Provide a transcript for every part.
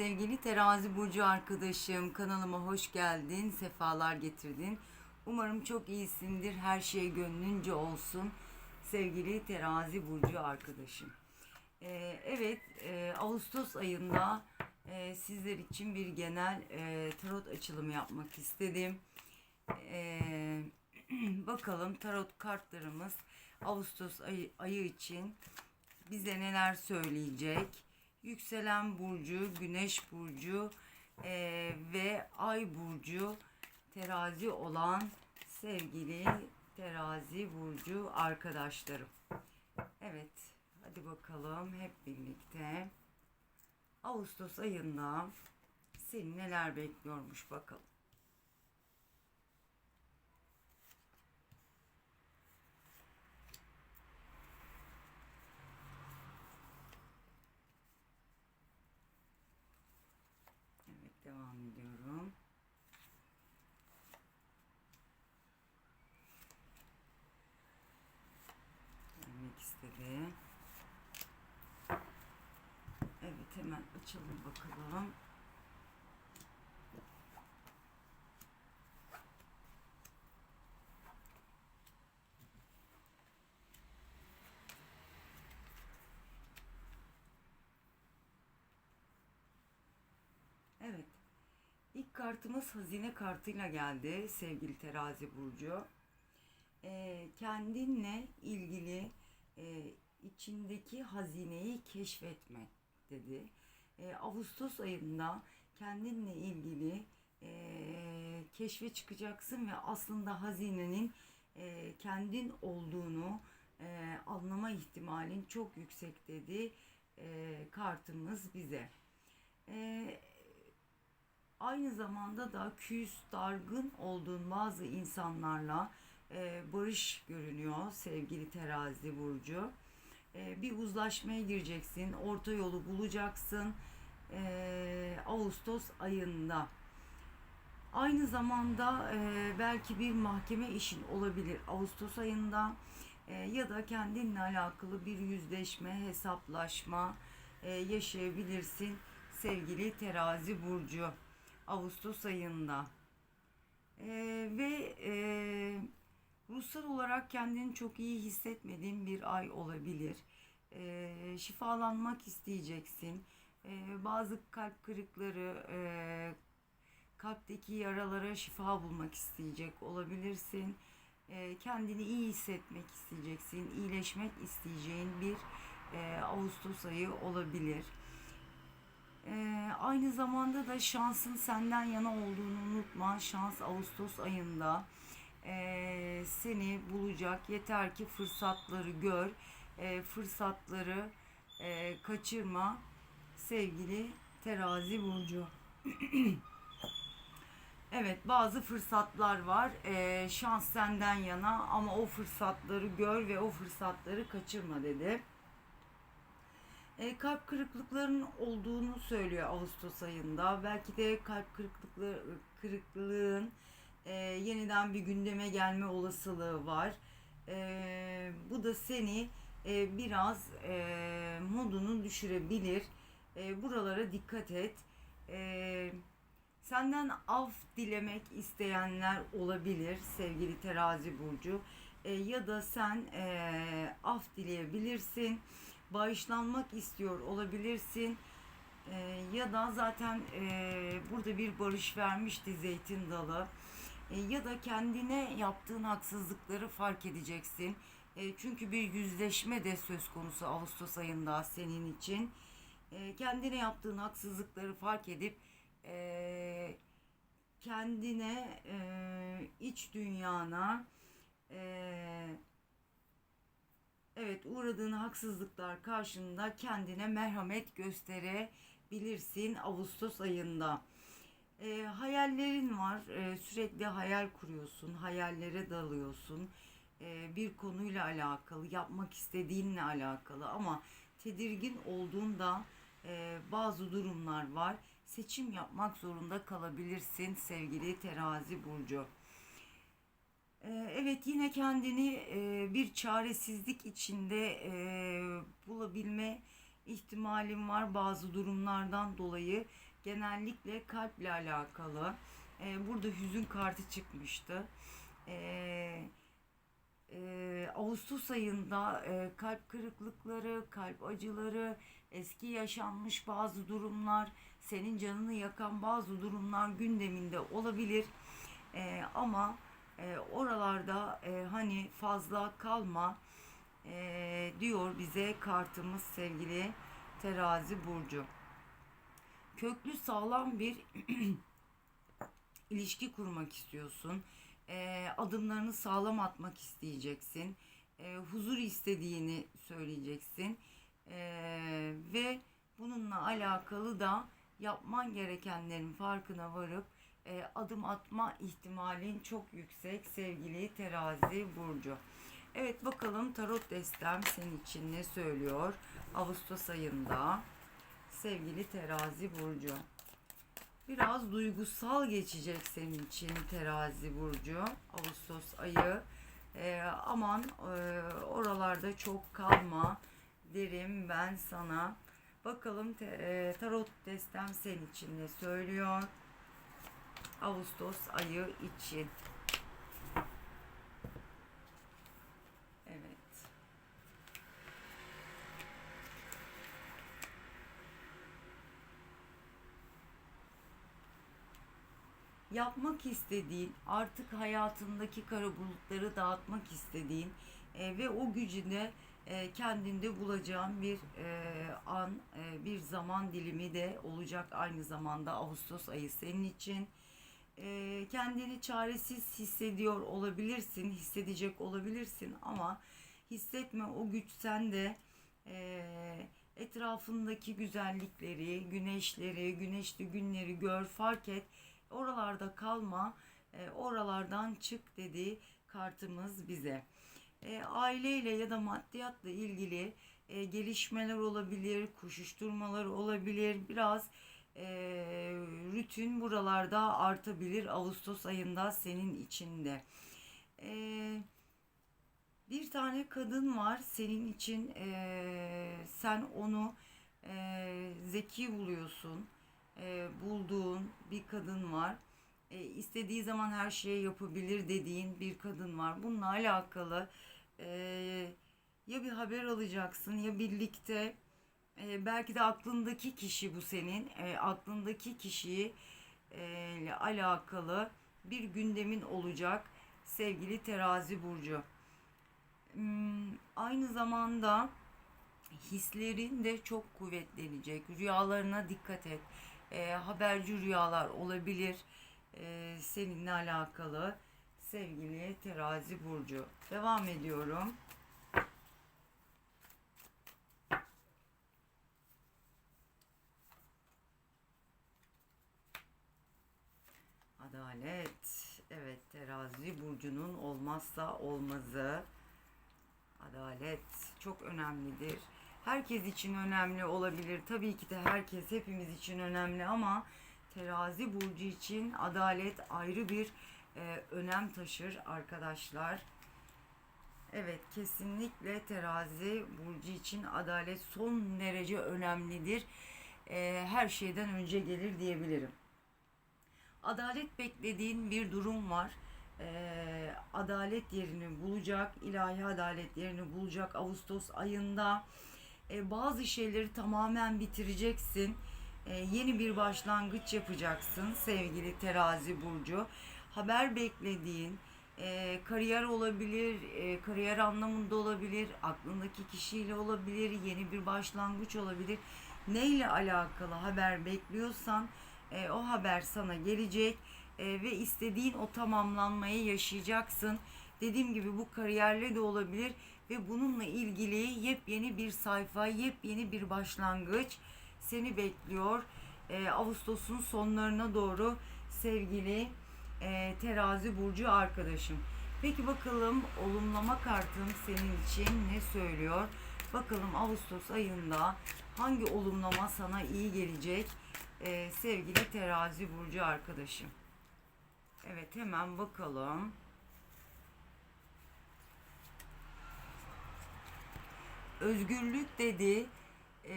Sevgili terazi burcu arkadaşım kanalıma hoş geldin, sefalar getirdin. Umarım çok iyisindir, her şey gönlünce olsun. Sevgili terazi burcu arkadaşım. Ee, evet, e, Ağustos ayında e, sizler için bir genel e, tarot açılımı yapmak istedim. Ee, bakalım tarot kartlarımız Ağustos ayı, ayı için bize neler söyleyecek? Yükselen burcu, güneş burcu eee, ve ay burcu terazi olan sevgili terazi burcu arkadaşlarım. Evet, hadi bakalım hep birlikte. Ağustos ayında seni neler bekliyormuş bakalım. Evet devam ediyorum. Gelmek istedi. Evet hemen açalım bakalım. Evet. İlk kartımız hazine kartıyla geldi sevgili terazi burcu. Ee, kendinle ilgili e, içindeki hazineyi keşfetme dedi. Ee, Ağustos ayında kendinle ilgili e, keşfe çıkacaksın ve aslında hazinenin e, kendin olduğunu e, anlama ihtimalin çok yüksek dedi e, kartımız bize. E, aynı zamanda da küs, dargın olduğun bazı insanlarla e, barış görünüyor sevgili terazi burcu. E, bir uzlaşmaya gireceksin, orta yolu bulacaksın e, Ağustos ayında. Aynı zamanda e, belki bir mahkeme işin olabilir Ağustos ayında ya da kendinle alakalı bir yüzleşme, hesaplaşma yaşayabilirsin sevgili terazi burcu. Ağustos ayında. Ee, ve ruhsal olarak kendini çok iyi hissetmediğin bir ay olabilir. Ee, şifalanmak isteyeceksin. Ee, bazı kalp kırıkları, e, kalpteki yaralara şifa bulmak isteyecek olabilirsin. Ee, kendini iyi hissetmek isteyeceksin, iyileşmek isteyeceğin bir e, Ağustos ayı olabilir. Ee, aynı zamanda da şansın senden yana olduğunu unutma. Şans Ağustos ayında ee, seni bulacak. Yeter ki fırsatları gör. Ee, fırsatları ee, kaçırma sevgili terazi burcu. evet bazı fırsatlar var. Ee, şans senden yana ama o fırsatları gör ve o fırsatları kaçırma dedi e, kalp kırıklıklarının olduğunu söylüyor Ağustos ayında. Belki de kalp kırıklıkları kırıklığın e, yeniden bir gündeme gelme olasılığı var. E, bu da seni e, biraz e, modunu düşürebilir. E, buralara dikkat et. E, senden af dilemek isteyenler olabilir sevgili terazi burcu. E, ya da sen e, af dileyebilirsin bağışlanmak istiyor olabilirsin. Ee, ya da zaten e, burada bir barış vermişti zeytin dalı. E, ya da kendine yaptığın haksızlıkları fark edeceksin. E, çünkü bir yüzleşme de söz konusu Ağustos ayında senin için. E, kendine yaptığın haksızlıkları fark edip kendine iç dünyana Evet uğradığın haksızlıklar karşında kendine merhamet gösterebilirsin Ağustos ayında. E, hayallerin var. E, sürekli hayal kuruyorsun. Hayallere dalıyorsun. E, bir konuyla alakalı, yapmak istediğinle alakalı ama tedirgin olduğunda e, bazı durumlar var. Seçim yapmak zorunda kalabilirsin sevgili terazi burcu. Evet yine kendini e, bir çaresizlik içinde e, bulabilme ihtimalin var bazı durumlardan dolayı genellikle kalple alakalı. E, burada hüzün kartı çıkmıştı. E, e, Ağustos ayında e, kalp kırıklıkları, kalp acıları, eski yaşanmış bazı durumlar, senin canını yakan bazı durumlar gündeminde olabilir. E, ama e, oralarda e, hani fazla kalma e, diyor bize kartımız sevgili terazi burcu. Köklü sağlam bir ilişki kurmak istiyorsun. E, adımlarını sağlam atmak isteyeceksin. E, huzur istediğini söyleyeceksin. E, ve bununla alakalı da yapman gerekenlerin farkına varıp e, adım atma ihtimalin çok yüksek sevgili terazi burcu. Evet bakalım tarot destem senin için ne söylüyor Ağustos ayında sevgili terazi burcu. Biraz duygusal geçecek senin için terazi burcu Ağustos ayı. Ee, aman e, oralarda çok kalma derim ben sana. Bakalım te, e, tarot destem senin için ne söylüyor? Ağustos ayı için. Evet. Yapmak istediğin, artık hayatındaki kara bulutları dağıtmak istediğin e, ve o gücü de e, kendinde bulacağın bir e, an, e, bir zaman dilimi de olacak aynı zamanda Ağustos ayı senin için. E, kendini çaresiz hissediyor olabilirsin, hissedecek olabilirsin ama hissetme o güç sende. E, etrafındaki güzellikleri, güneşleri, güneşli günleri gör, fark et. Oralarda kalma, e, oralardan çık dedi kartımız bize. E, aileyle ya da maddiyatla ilgili e, gelişmeler olabilir, koşuşturmalar olabilir. Biraz e, rutin buralarda artabilir Ağustos ayında senin içinde. E, bir tane kadın var senin için e, sen onu e, zeki buluyorsun. E, bulduğun bir kadın var. E, istediği zaman her şeyi yapabilir dediğin bir kadın var. Bununla alakalı e, ya bir haber alacaksın ya birlikte e, belki de aklındaki kişi bu senin. E, aklındaki kişiyi e, ile alakalı bir gündemin olacak sevgili terazi burcu. Hmm, aynı zamanda hislerin de çok kuvvetlenecek. Rüyalarına dikkat et. E, haberci rüyalar olabilir e, seninle alakalı sevgili terazi burcu. Devam ediyorum. Adalet. Evet terazi burcunun olmazsa olmazı. Adalet çok önemlidir. Herkes için önemli olabilir. Tabii ki de herkes hepimiz için önemli ama terazi burcu için adalet ayrı bir e, önem taşır arkadaşlar. Evet kesinlikle terazi burcu için adalet son derece önemlidir. E, her şeyden önce gelir diyebilirim. Adalet beklediğin bir durum var. E, adalet yerini bulacak, ilahi adalet yerini bulacak Ağustos ayında. E, bazı şeyleri tamamen bitireceksin. E, yeni bir başlangıç yapacaksın sevgili terazi burcu. Haber beklediğin, e, kariyer olabilir, e, kariyer anlamında olabilir, aklındaki kişiyle olabilir, yeni bir başlangıç olabilir. Neyle alakalı haber bekliyorsan e, o haber sana gelecek e, ve istediğin o tamamlanmayı yaşayacaksın. Dediğim gibi bu kariyerle de olabilir ve bununla ilgili yepyeni bir sayfa, yepyeni bir başlangıç seni bekliyor. E, Ağustos'un sonlarına doğru sevgili e, terazi burcu arkadaşım. Peki bakalım olumlama kartım senin için ne söylüyor? Bakalım Ağustos ayında hangi olumlama sana iyi gelecek e, sevgili terazi burcu arkadaşım. Evet hemen bakalım. Özgürlük dedi. E,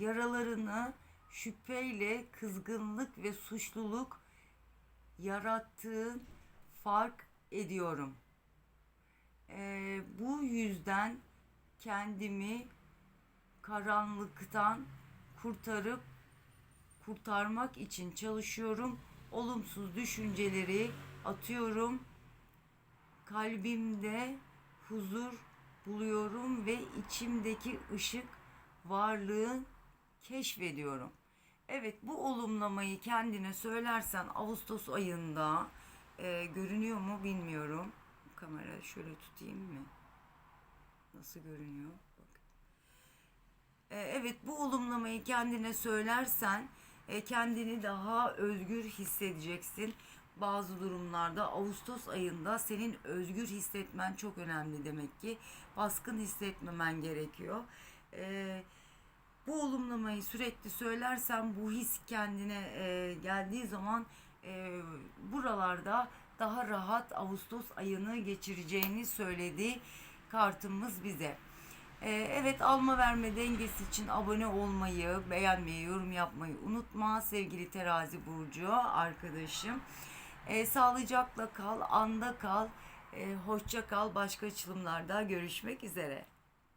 yaralarını şüpheyle kızgınlık ve suçluluk yarattığın fark ediyorum. Ee, bu yüzden kendimi karanlıktan kurtarıp kurtarmak için çalışıyorum. Olumsuz düşünceleri atıyorum. Kalbimde huzur buluyorum ve içimdeki ışık varlığı keşfediyorum. Evet bu olumlamayı kendine söylersen Ağustos ayında e, görünüyor mu bilmiyorum. Kamera şöyle tutayım mı? Nasıl görünüyor? Bak. E, evet bu olumlamayı kendine söylersen e, kendini daha özgür hissedeceksin. Bazı durumlarda Ağustos ayında senin özgür hissetmen çok önemli demek ki. Baskın hissetmemen gerekiyor. E, bu olumlamayı sürekli söylersen bu his kendine e, geldiği zaman e, buralarda daha rahat Ağustos ayını geçireceğini söyledi kartımız bize. E, evet alma verme dengesi için abone olmayı, beğenmeyi, yorum yapmayı unutma sevgili terazi burcu arkadaşım. E, sağlıcakla kal, anda kal, e, hoşça kal. Başka açılımlarda görüşmek üzere.